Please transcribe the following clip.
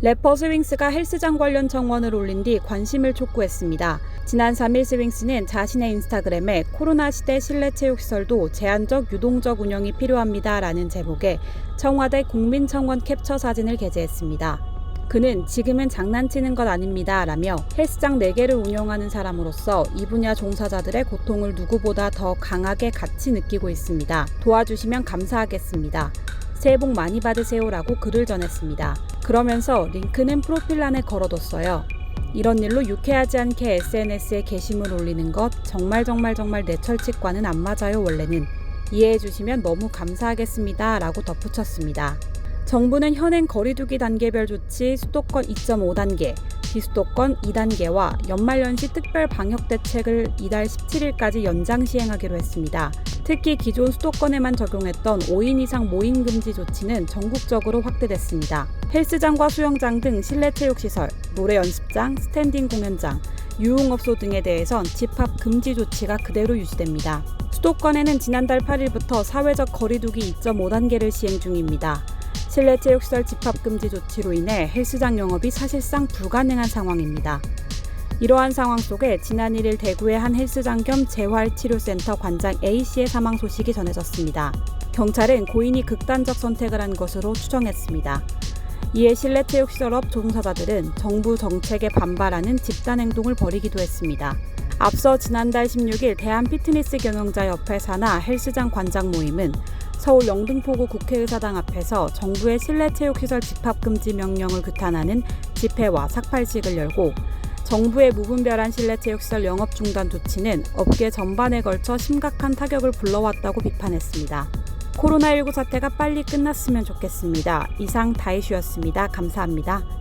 래퍼 스윙스가 헬스장 관련 정원을 올린 뒤 관심을 촉구했습니다. 지난 3일 스윙스는 자신의 인스타그램에 코로나 시대 실내 체육시설도 제한적 유동적 운영이 필요합니다 라는 제목의 청와대 국민청원 캡처 사진을 게재했습니다. 그는 지금은 장난치는 것 아닙니다. 라며 헬스장 4개를 운영하는 사람으로서 이 분야 종사자들의 고통을 누구보다 더 강하게 같이 느끼고 있습니다. 도와주시면 감사하겠습니다. 새해 복 많이 받으세요라고 글을 전했습니다. 그러면서 링크는 프로필란에 걸어뒀어요. 이런 일로 유쾌하지 않게 SNS에 게시물 올리는 것 정말 정말 정말 내 철칙과는 안 맞아요 원래는 이해해 주시면 너무 감사하겠습니다 라고 덧붙였습니다. 정부는 현행 거리두기 단계별 조치 수도권 2.5단계, 비수도권 2단계와 연말연시 특별 방역 대책을 이달 17일까지 연장 시행하기로 했습니다. 특히 기존 수도권에만 적용했던 5인 이상 모임 금지 조치는 전국적으로 확대됐습니다. 헬스장과 수영장 등 실내 체육 시설, 노래 연습장, 스탠딩 공연장, 유흥업소 등에 대해선 집합 금지 조치가 그대로 유지됩니다. 수도권에는 지난달 8일부터 사회적 거리두기 2.5단계를 시행 중입니다. 실내 체육시설 집합 금지 조치로 인해 헬스장 영업이 사실상 불가능한 상황입니다. 이러한 상황 속에 지난 1일 대구의 한 헬스장 겸 재활치료센터 관장 A씨의 사망 소식이 전해졌습니다. 경찰은 고인이 극단적 선택을 한 것으로 추정했습니다. 이에 실내 체육시설업 종사자들은 정부 정책에 반발하는 집단 행동을 벌이기도 했습니다. 앞서 지난달 16일 대한피트니스 경영자협회 산하 헬스장 관장 모임은 서울 영등포구 국회의사당 앞에서 정부의 실내 체육시설 집합금지 명령을 규탄하는 집회와 삭발식을 열고 정부의 무분별한 실내 체육시설 영업 중단 조치는 업계 전반에 걸쳐 심각한 타격을 불러왔다고 비판했습니다. 코로나19 사태가 빨리 끝났으면 좋겠습니다. 이상 다이슈였습니다. 감사합니다.